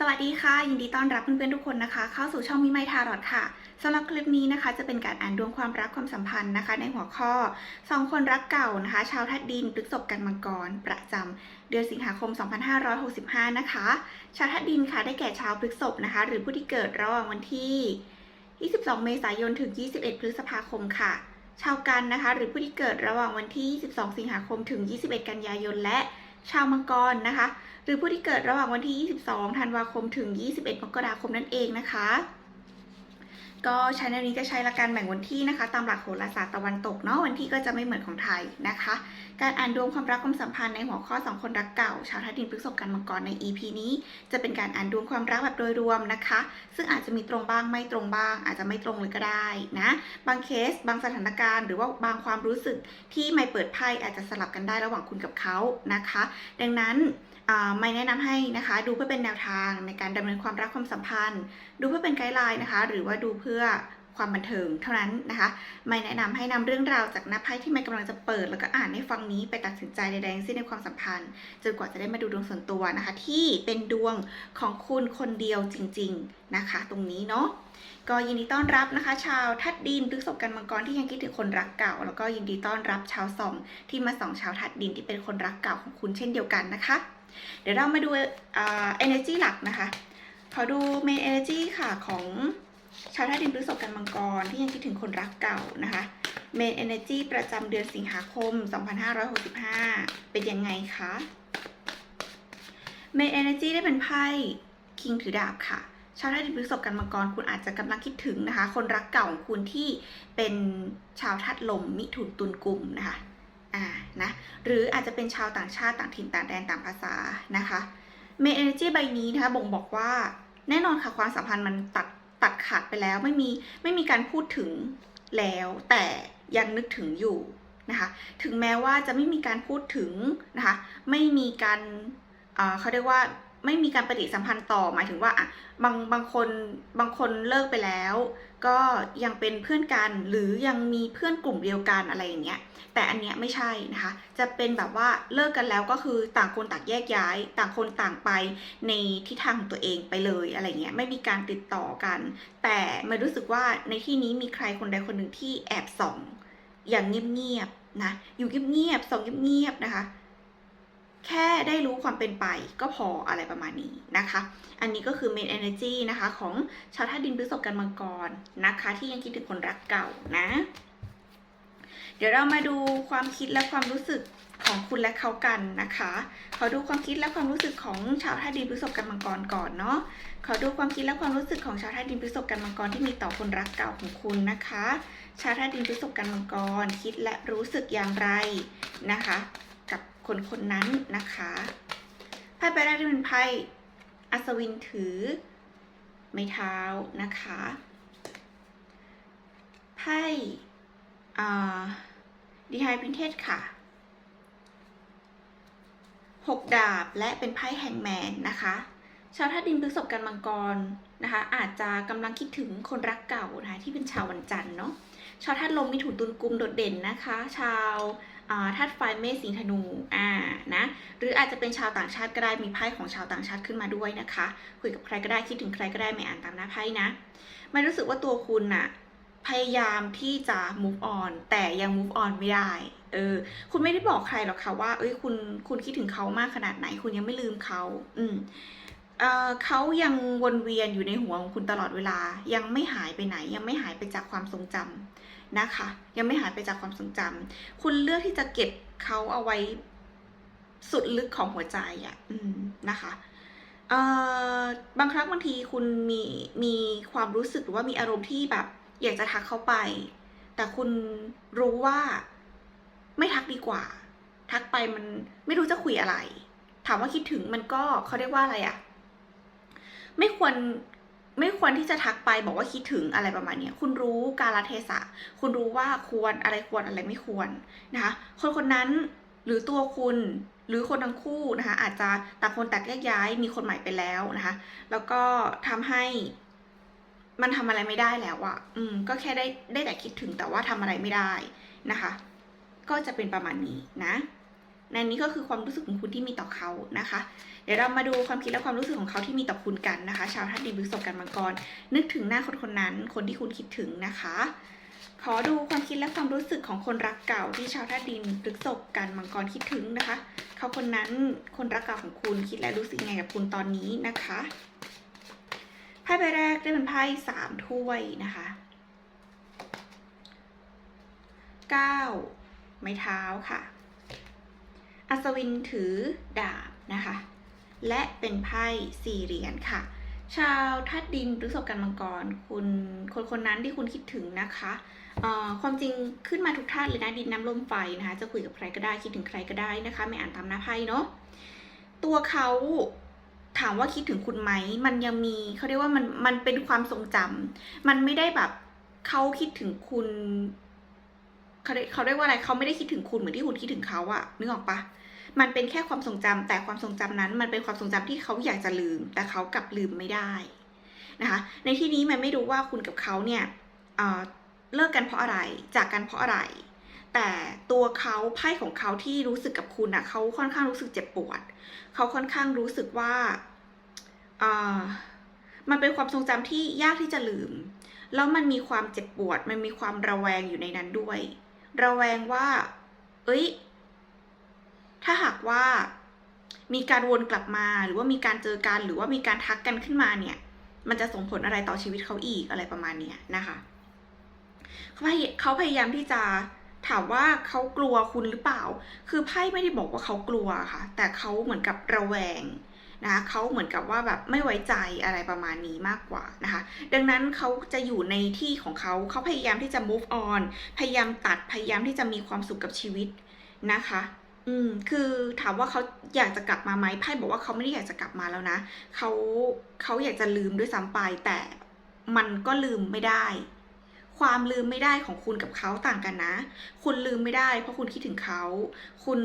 สวัสดีค่ะ ยินดีต้อนรับเพื่อนๆทุกคนนะคะ เข้าสู่ช่องมิไมทารอดค่ะสำหรับคลิปนี้นะคะ จะเป็นการอ่านดวงความรักความสัมพันธ์นะคะ ในหัวข้อสองคนรักเก่านะคะ ชาวทัดดินพฤษภกันมังกร ประจำเดือนสิงหาคม 2565 นะคะ ชาวทัดดินค่ะได้แก่ชาวพฤษภนะคะ หรือผู้ที่เกิดระหว่างวันที่ 22 เมษายนถึง 21 พฤษภาคมค่ะ ชาวกันนะคะ หรือผู้ที่เกิดระหว่างวันที่ 22 สิงหาคมถึง 21 กันยายนและ ชาวมังกรนะคะ หรือผู้ที่เกิดระหว่างวันที่ 22 ธันวาคมถึง 21 มกราคมนั่นเองนะคะ ก็ใช้ในนี้จะใช้ละการแบ่งวันที่นะคะ ตามหลักโหราศาสตร์ตะวันตกเนาะวันที่ก็จะไม่เหมือนของไทยนะคะ การอ่านดวงความรักความสัมพันธ์ในหัวข้อสองคนรักเก่า ชาวทัดินพฤษภกันมังกรใน EP นี้ จะเป็นการอ่านดวงความรักแบบโดยรวมนะคะ ซึ่งอาจจะมีตรงบ้างไม่ตรงบ้าง อาจจะไม่ตรงเลยก็ได้นะบางเคส บางสถานการณ์หรือว่าบางความรู้สึกที่ไม่เปิดไพ่อาจจะสลับกันได้ระหว่างคุณกับเขานะคะ ดังนั้น ไม่แนะนำให้นะคะ ดูเพื่อเป็นแนวทางในการดำเนินความรักความสัมพันธ์ ดูเพื่อเป็นไกด์ไลน์นะคะ หรือว่าดูเพื่อความบันเทิงเท่านั้นนะคะ ไม่แนะนำให้นำเรื่องราวจากหน้าไพ่ที่ไม่กำลังจะเปิด แล้วก็อ่านให้ฟังนี้ไปตัดสินใจใดๆทั้งสิ้นในความสัมพันธ์จนกว่าจะได้มาดูดวงส่วนตัวนะคะ ที่เป็นดวงของคุณคนเดียวจริง ๆนะคะ ตรงนี้เนาะก็ยินดีต้อนรับนะคะ ชาวทัดดินพฤษภกันมังกรที่ยังคิดถึงคนรักเก่า แล้วก็ยินดีต้อนรับชาวสองที่มาส่องชาวทัดดินที่เป็นคนรักเก่าของคุณเช่นเดียวกันนะคะ เดี๋ยวเรามาดูอ่า energy หลักนะคะ ขอดู main energy ค่ะของชาวธาตุดินพฤษภกันมังกรที่ยังคิดถึงคนรักเก่านะคะ main energy ประจำเดือนสิงหาคม 2565 เป็นยังไงคะ main energy ได้เป็นไพ่ king ถือดาบค่ะ ชาวธาตุดินพฤษภกันมังกรคุณอาจจะกำลังคิดถึงนะคะ คนรักเก่าของคุณที่เป็นชาวธาตุลมมิถุนตุลกุมนะคะ อ่านะหรืออาจจะเป็นชาวต่างชาติต่างถิ่นต่างแดนต่างภาษานะคะเม n เ r น y ใบนี้นะคะบ่งบอกว่าแน่นอนค่ะความสัมพันธ์มันตัดตัดขาดไปแล้วไม่มีไม่มีการพูดถึงแล้วแต่ยังนึกถึงอยู่นะคะถึงแม้ว่าจะไม่มีการพูดถึงนะคะไม่มีการอ่าเขาเรียกว่า ไม่มีการปฏิสัมพันธ์ต่อหมายถึงว่าอะบางบางคนบางคนเลิกไปแล้ว ก็ยังเป็นเพื่อนกันหรือยังมีเพื่อนกลุ่มเดียวกันอะไรอย่างเงี้ยแต่อันเนี้ยไม่ใช่นะคะ จะเป็นแบบว่าเลิกกันแล้วก็คือต่างคนต่างแยกย้าย ต่างคนต่างไปในทิศทางของตัวเองไปเลยอะไรเงี้ยไม่มีการติดต่อกัน แต่ม่รู้สึกว่าในที่นี้มีใครคนใดคนหนึ่งที่แอบส่อง อย่างเงียบๆนะอยู่เงียบๆส่องเงียบๆนะคะ แค่ได้รู้ความเป็นไปก็พออะไรประมาณนี้นะคะ อันนี้ก็คือ main energy นะคะของชาวธาตุดินพฤษภกันมังกรนะคะ ที่ยังคิดถึงคนรักเก่านะ เดี๋ยวเรามาดูความคิดและความรู้สึกของคุณและเขากันนะคะ ขอดูความคิดและความรู้สึกของชาวธาตุดินพฤษภกันมังกรก่อนเนาะ ขอดูความคิดและความรู้สึกของชาวธาตุดินพฤษภกันมังกรที่มีต่อคนรักเก่าของคุณนะคะ ชาวธาตุดินพฤษภกันมังกรคิดและรู้สึกอย่างไรนะคะ คนคนนั้นนะคะไพ่ใบแรกที่เป็นไพ่อัศวินถือ ไม้เท้านะคะไพ่ดีไฮพินเทสค่ะหกดาบและเป็นไพ่แฮงแมนนะคะ ชาวธาตุดินพฤษภกันมังกรนะคะ อาจจะกำลังคิดถึงคนรักเก่านะคะที่เป็นชาววันจันทร์เนาะชาวธาตุลมมีถุนตุนกุมโดดเด่นนะคะ ชาว ธาตุไฟเมษสิงธนูอ่านะหรืออาจจะเป็นชาวต่างชาติก็ได้มีไพ่ของชาวต่างชาติขึ้นมาด้วยนะคะ คุยกับใครก็ได้คิดถึงใครก็ได้ไม่อ่านตามหน้าไพ่นะไม่รู้สึกว่าตัวคุณน่ะพยายามที่จะ move on แต่ยัง move on ไม่ได้ เออ คุณไม่ได้บอกใครหรอกค่ะว่า เอ้ย คุณ คุณคิดถึงเขามากขนาดไหน คุณยังไม่ลืมเขา อืมเออเขายังวนเวียนอยู่ในหัวของคุณตลอดเวลา ยังไม่หายไปไหน ยังไม่หายไปจากความทรงจำ นะคะ ยังไม่หายไปจากความทรงจำคุณเลือกที่จะเก็บเขาเอาไว้สุดลึกของหัวใจอะ่ะนะคะเอ่อบางครั้งบางทีคุณมีมีความรู้สึกหรือว่ามีอารมณ์ที่แบบ อยากจะทักเขาไป แต่คุณรู้ว่าไม่ทักดีกว่า ทักไปมันไม่รู้จะคุยอะไร ถามว่าคิดถึงมันก็เขาเรียกว่าอะไรอะ ไม่ควร ไม่ควรที่จะทักไปบอกว่าคิดถึงอะไรประมาณนี้คุณรู้กาลเทศะ คุณรู้ว่าควรอะไรควรอะไรไม่ควรนะคะ คนคนนั้นหรือตัวคุณหรือคนทั้งคู่นะคะอาจจะต่างคนต่างแยกย้ายมีคนใหม่ไปแล้วนะคะ แล้วก็ทำให้มันทำอะไรไม่ได้แล้วอะอืม ก็แค่ได้ได้แต่คิดถึงแต่ว่าทำอะไรไม่ได้นะคะ ก็จะเป็นประมาณนี้นะ นนนี้ก็คือความรู้สึกของคุณที่มีต่อเขานะคะ เดี๋ยวเรามาดูความคิดและความรู้สึกของเขาที่มีต่อคุณกันนะคะ ชาวธาตุดินพฤษภกันมังกร นึกถึงหน้าคนคนนั้น คนที่คุณคิดถึงนะคะ ขอดูความคิดและความรู้สึกของคนรักเก่าที่ชาวธาตุดินพฤษภกันมังกรคิดถึงนะคะ เขาคนนั้นคนรักเก่าของคุณคิดและรู้สึกยังไงกับคุณตอนนี้นะคะไพ่ใบแรกได้เป็นไพ่สามถ้วยนะคะเก้าไม้เท้าค่ะ อัศวินถือดาบนะคะ และเป็นไพ่สี่เหรียญค่ะ ชาวธาตุดินหรือศพกันมังกร คุณคนคนนั้นที่คุณคิดถึงนะคะเอ่อความจริงขึ้นมาทุกธาตุเลยนะดินน้ำลมไฟนะคะ จะคุยกับใครก็ได้คิดถึงใครก็ได้นะคะ ไม่อ่านตามหน้าไพ่เนาะตัวเขาถามว่าคิดถึงคุณไหม มันยังมีเขาเรียกว่ามันมันเป็นความทรงจำมันไม่ได้แบบเขาคิดถึงคุณ เขาเรียกเขาเรียกว่าอะไรเขาไม่ได้คิดถึงคุณเหมือนที่คุณคิดถึงเขาอะนึกออกปะมันเป็นแค่ความทรงจำแต่ความทรงจำนั้น มันเป็นความทรงจำที่เขาอยากจะลืม แต่เขากลับลืมไม่ได้นะคะ ในที่นี้มันไม่รู้ว่าคุณกับเขาเนี่ยเเลิกกันเพราะอะไร จากกันเพราะอะไร แต่ตัวเขาไพ่ของเขาที่รู้สึกกับคุณอะเขาค่อนข้างรู้สึกเจ็บปวด เขาค่อนข้างรู้สึกว่าเออมันเป็นความทรงจำที่ยากที่จะลืม แล้วมันมีความเจ็บปวด มันมีความระแวงอยู่ในนั้นด้วย ระแวงว่า เอ้ย ถ้าหากว่ามีการวนกลับมาหรือว่ามีการเจอกันหรือว่ามีการทักกันขึ้นมาเนี่ย มันจะส่งผลอะไรต่อชีวิตเขาอีกอะไรประมาณเนี้ยนะคะเขาพยเขาพยายามที่จะถามว่าเขากลัวคุณหรือเปล่า คือไพ่ไม่ได้บอกว่าเขากลัวค่ะ แต่เขาเหมือนกับระแวง นะคะเขาเหมือนกับว่าแบบไม่ไว้ใจอะไรประมาณนี้มากกว่านะคะ ดังนั้นเขาจะอยู่ในที่ของเขาเขาพยายามที่จะ move on พยายามตัดพยายามที่จะมีความสุขกับชีวิตนะคะ อืมคือถามว่าเขาอยากจะกลับมาไหมไพ่บอกว่าเขาไม่ได้อยากจะกลับมาแล้วนะเขาเขาอยากจะลืมด้วยซ้ำไปแต่มันก็ลืมไม่ได้ ความลืมไม่ได้ของคุณกับเขาต่างกันนะ คุณลืมไม่ได้ เพราะคุณคิดถึงเขา คุณ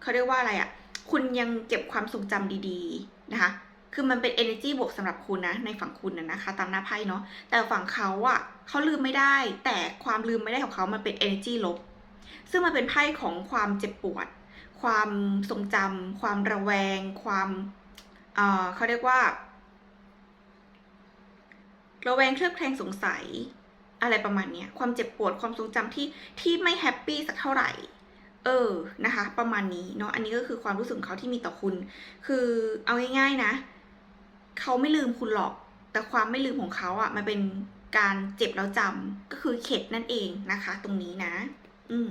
เขาเรียกว่าอะไรอะ่ะ คุณยังเก็บความทรงจำดีๆนะคะ คือมันเป็น energy บวกสำหรับคุณนะ ในฝั่งคุณนะนะคะ ตามหน้าไพ่เนาะ แต่ฝั่งเขาอะ่ะเขาลืมไม่ได้ แต่ความลืมไม่ได้ของเขามันเป็น energy ลบ ซึ่งมันเป็นไพ่ของความเจ็บปวด ความทรงจำความระแวง ความเอ่อเขาเรียกว่า ระแวงเคลือบแคลงสงสัย อะไรประมาณเนี้ยความเจ็บปวดความทรงจำที่ที่ไม่แฮปปี้สักเท่าไหร่ เออนะคะ ประมาณนี้เนาะอันนี้ก็คือความรู้สึกเขาที่มีต่อคุณ คือเอาง่าย ๆนะ เขาไม่ลืมคุณหรอก แต่ความไม่ลืมของเขาอะ่ะมันเป็นการเจ็บแล้วจำก็คือเข็ดนั่นเองนะคะ ตรงนี้นะ อืม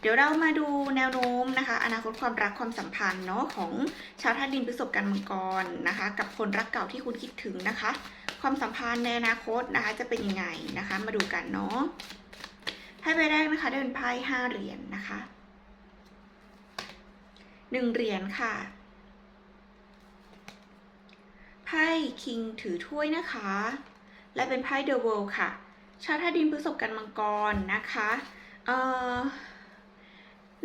เดี๋ยวเรามาดูแนวโน้มนะคะ อนาคตความรักความสัมพันธ์เนาะของชาวธาตุดินพฤษภกันมังกรนะคะ กับคนรักเก่าที่คุณคิดถึงนะคะ ความสัมพันธ์ในอนาคตนะคะ จะเป็นยังไงนะคะ มาดูกันเนาะไพ่ใบแรกนะคะได้เป็นไพ่ห้าเหรียญนนะคะ หนึ่งเหรียญค่ะ ไพ่คิงถือถ้วยนะคะ และเป็นไพ่เดอะเวิลด์ค่ะ ชาวธาตุดินพฤษภกันมังกรนะคะเอ่อ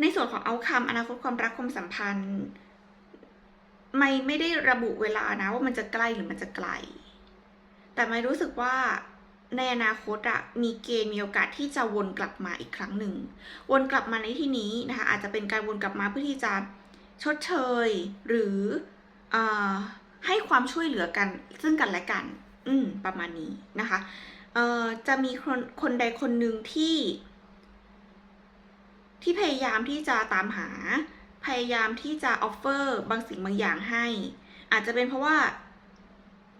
ในส่วนของเอาคำอนาคตความรักความสัมพันธ์ ไม่ไม่ได้ระบุเวลานะว่ามันจะใกล้หรือมันจะไกล แต่ไม่รู้สึกว่าในอนาคตอะมีเกณฑ์มีโอกาสที่จะวนกลับมาอีกครั้งหนึ่ง วนกลับมาในที่นี้นะคะอาจจะเป็นการวนกลับมาเพื่อที่จะ ชดเชย หรืออให้ความช่วยเหลือกันซึ่งกันและกัน อืม ประมาณนี้นะคะจะมีคนคนใดคนหนึ่งที่ ที่พยายามที่จะตามหา พยายามที่จะออฟเฟอร์บางสิ่งบางอย่างให้ อาจจะเป็นเพราะว่า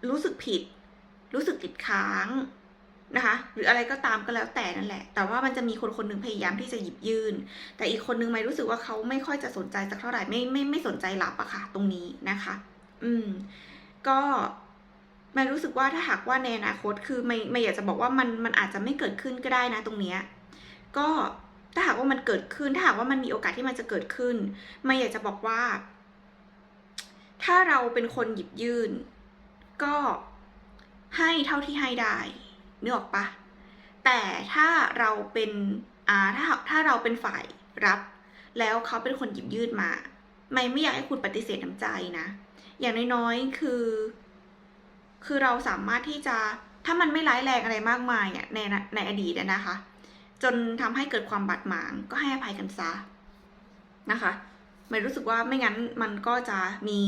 รู้สึกผิด รู้สึกติดค้าง นะคะ หรืออะไรก็ตามก็แล้วแต่นั่นแหละ แต่ว่ามันจะมีคนคนหนึ่งพยายามที่จะหยิบยื่น แต่อีกคนนึงไม่รู้สึกว่าเขาไม่ค่อยจะสนใจสักเท่าไหร่ไม่ไม่ไม่สนใจรับอะค่ะ ตรงนี้นะคะ อืม ก็ไม่รู้สึกว่าถ้าหากว่าในอนาคตคือไม่ไม่อยากจะบอกว่ามันมันอาจจะไม่เกิดขึ้นก็ได้นะ ตรงเนี้ยก็ถ้าหากว่ามันเกิดขึ้น ถ้าหากว่ามันมีโอกาสที่มันจะเกิดขึ้น ไม่อยากจะบอกว่า ถ้าเราเป็นคนหยิบยื่น ก็ให้เท่าที่ให้ได้ นึกออกปะแต่ถ้าเราเป็นอ่าถ้าถ้าเราเป็นฝ่ายรับ แล้วเขาเป็นคนหยิบยื่นมา ไม่ไม่อยากให้คุณปฏิเสธน้ำใจนะ อย่างน้อยๆ คือ คือเราสามารถที่จะถ้ามันไม่ร้ายแรงอะไรมากมายเนี่ยในในอดีตนะคะ จนทำให้เกิดความบาดหมางก็ให้อภัยกันซะนะคะไม่รู้สึกว่าไม่งั้นมันก็จะมี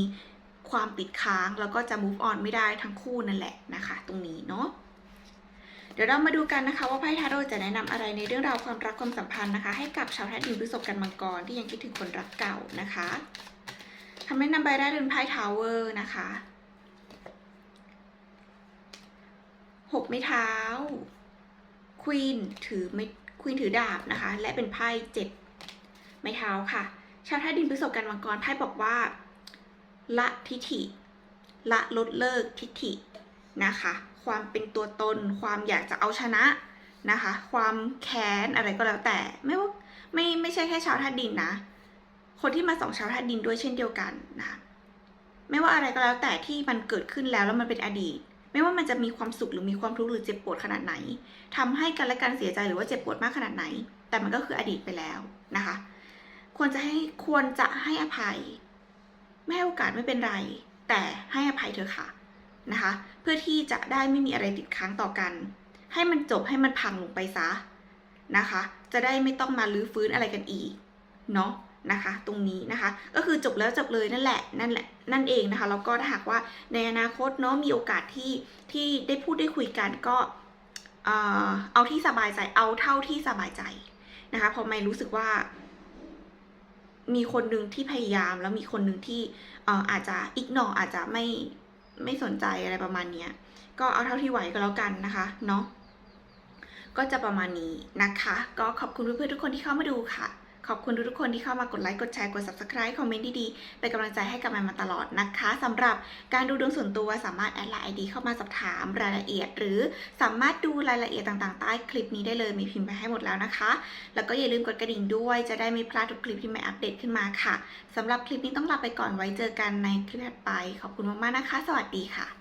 ความติดค้าง แล้วก็จะ move on ไม่ได้ทั้งคู่นั่นแหละนะคะ ตรงนี้เนาะ เดี๋ยวเรามาดูกันนะคะว่าไพ่ทาโร่จะแนะนำอะไรในเรื่องราวความรักความสัมพันธ์นะคะ ให้กับชาวธาตุดินพฤษภกันมังกรที่ยังคิดถึงคนรักเก่านะคะทำให้นำใบได้เป็นไพ่ทาวเวอร์นะคะหกไม้เท้าควีนถือไม่ควีนถือดาบนะคะ และเป็นไพ่เจ็ดไม้เท้าค่ะ ชาวธาตุดินพฤษภกันมังกรไพ่บอกว่า ละทิฐิ ละลดเลิกทิฐินะคะ ความเป็นตัวตน ความอยากจะเอาชนะนะคะ ความแค้นอะไรก็แล้วแต่ ไม่ว่าไม่ไม่ใช่แค่ชาวธาตุดินนะ คนที่มาสองชาวธาตุดินด้วยเช่นเดียวกันนะไม่ว่าอะไรก็แล้วแต่ที่มันเกิดขึ้นแล้วแล้วมันเป็นอดีต ไม่ว่ามันจะมีความสุขหรือมีความทุกข์หรือเจ็บปวดขนาดไหนทำให้กันและกันเสียใจหรือว่าเจ็บปวดมากขนาดไหน แต่มันก็คืออดีตไปแล้วนะคะ ควรจะให้ควรจะให้อภัย ไม่ให้โอกาสไม่เป็นไร แต่ให้อภัยเธอค่ะ นะคะ เพื่อที่จะได้ไม่มีอะไรติดค้างต่อกัน ให้มันจบให้มันพังลงไปซะนะคะ จะได้ไม่ต้องมาลื้อฟื้นอะไรกันอีกเนาะนะคะตรงนี้นะคะก็คือจบแล้วจบเลยนั่นแหละนั่นแหละนั่นเองนะคะแล้วก็ถ้าหากว่าในอนาคตเนาะมีโอกาสที่ที่ได้พูดได้คุยกันก็เออเอาที่สบายใจเอาเท่าที่สบายใจนะคะเพอไม่รู้สึกว่า มีคนหนึ่งที่พยายามแล้วมีคนหนึ่งที่เอออาจจะอิกนออาจจะไม่ ไม่สนใจอะไรประมาณเนี้ยก็เอาเท่าที่ไหวก็แล้วกันนะคะเนาะก็จะประมาณนี้นะคะ ก็ขอบคุณเพื่อนๆทุกคนที่เข้ามาดูค่ะ ขอบคุณทุกๆคนที่เข้ามากดไลค์กดแชร์กด subscribe คอมเมนต์ดีๆเป็นกำลังใจให้กับแมนมาตลอดนะคะสำหรับการดูดวงส่วนตัวสามารถแอดไลน์ไอดีเข้ามาสอบถามรายละเอียด หรือสามารถดูรายละเอียดต่างๆ ใต้คลิปนี้ได้เลยมีพิมพ์ไปให้หมดแล้วนะคะ แล้วก็อย่าลืมกดกระดิ่งด้วยจะได้ไม่พลาดทุกคลิปที่แม่อัปเดตขึ้นมาค่ะสำหรับคลิปนี้ต้องลาไปก่อนไว้เจอกันในคลิปถัดไป ขอบคุณมากๆนะคะ สวัสดีค่ะ